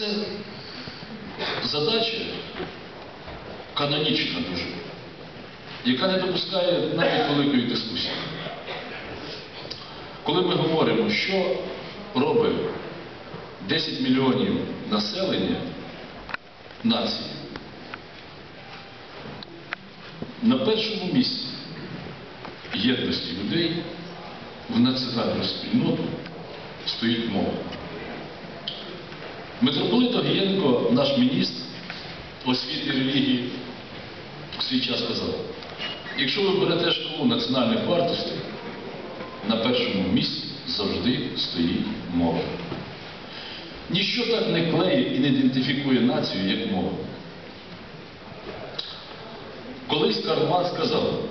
Це задача канонічна дуже, яка не допускає навіть великої дискусії. Коли ми говоримо, що робить 10 мільйонів населення нації, на першому місці єдності людей в національну спільноту стоїть мова. Митрополит Огієнко, наш міністр освіти і релігії, в свій час сказав, якщо ви берете школу національних вартостей, на першому місці завжди стоїть мова. Ніщо так не клеїть і не ідентифікує націю, як мова. Колись Карл Маркс сказав,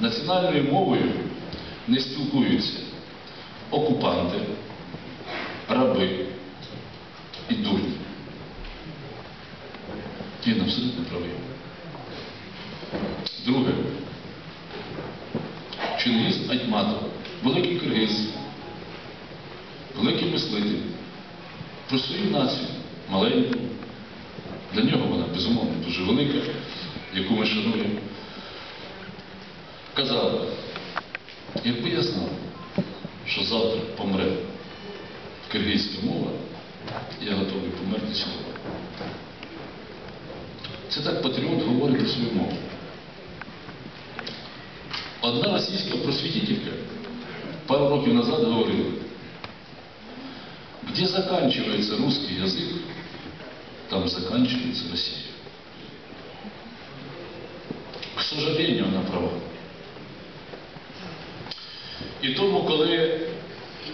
національною мовою не спілкуються окупанти, раби і дурні. Він абсолютно правий. Друге. Чингіз Айтматов, великий киргиз, великий мислитель, про свою націю, маленьку, для нього вона безумовно дуже велика, яку ми шануємо. Казав, якби я знав, що завтра помре киргизька мова, я готовий померти сьогодні. Це так патріот говорить про свою мову. Одна російська просвітителька пару років назад говорила, где заканчивается русский язык, там заканчивается Россия. К сожалению, вона права. І тому, коли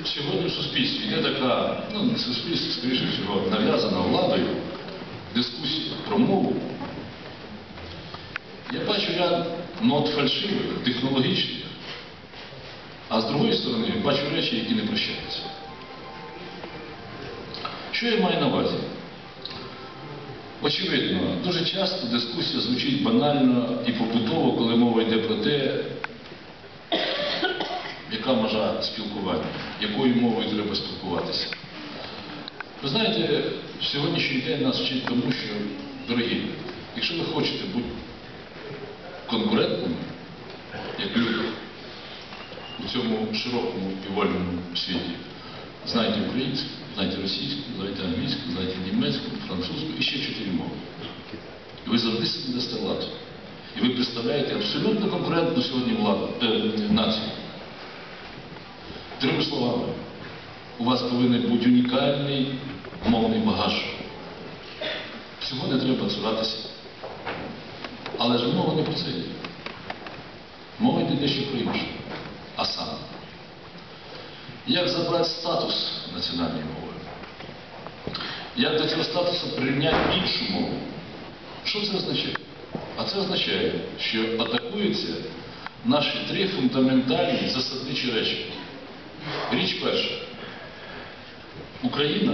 сьогодні в суспільстві йде така, ну не суспільство, скоріше всього, нав'язана владою, дискусія про мову, я бачу ряд нот фальшивих, технологічних, а з другої сторони бачу речі, які не прощаються. Що я маю на увазі? Очевидно, дуже часто дискусія звучить банально і побутово, коли мова йде про те, яка межа спілкування, якою мовою треба спілкуватися. Ви знаєте, сьогоднішній день нас вчить тому, що, дорогі, якщо ви хочете бути конкурентними, як люди у цьому широкому і вольному світі, знайте українську, знайте російську, знайте англійську, знайте німецьку, французьку і ще чотири мови. І ви завжди собі дасте владу. І ви представляєте абсолютно конкурентну сьогодні владу, е, націю. Другими словами, у вас повинен бути унікальний мовний багаж. Всього не треба цуратися. Але ж мова не про це. Мова йде дещо про інше. А саме, як забрати статус національної мови? Як до цього статусу прирівняти іншу мову? Що це означає? А це означає, що атакуються наші три фундаментальні засадничі речі. Річ перша. Україна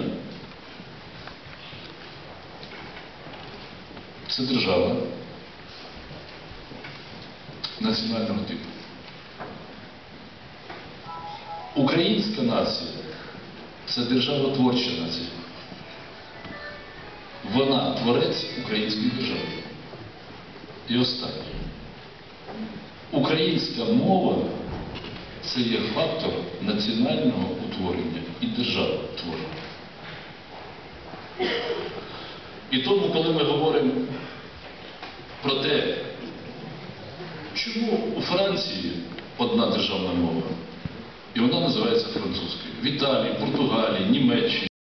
це держава національного типу. Українська нація це державотворча нація. Вона творець української держави. І останнє. Українська мова це є фактор національного утворення і державотворення. І тому, коли ми говоримо про те, чому у Франції одна державна мова, і вона називається французькою, в Італії, Португалії, Німеччині,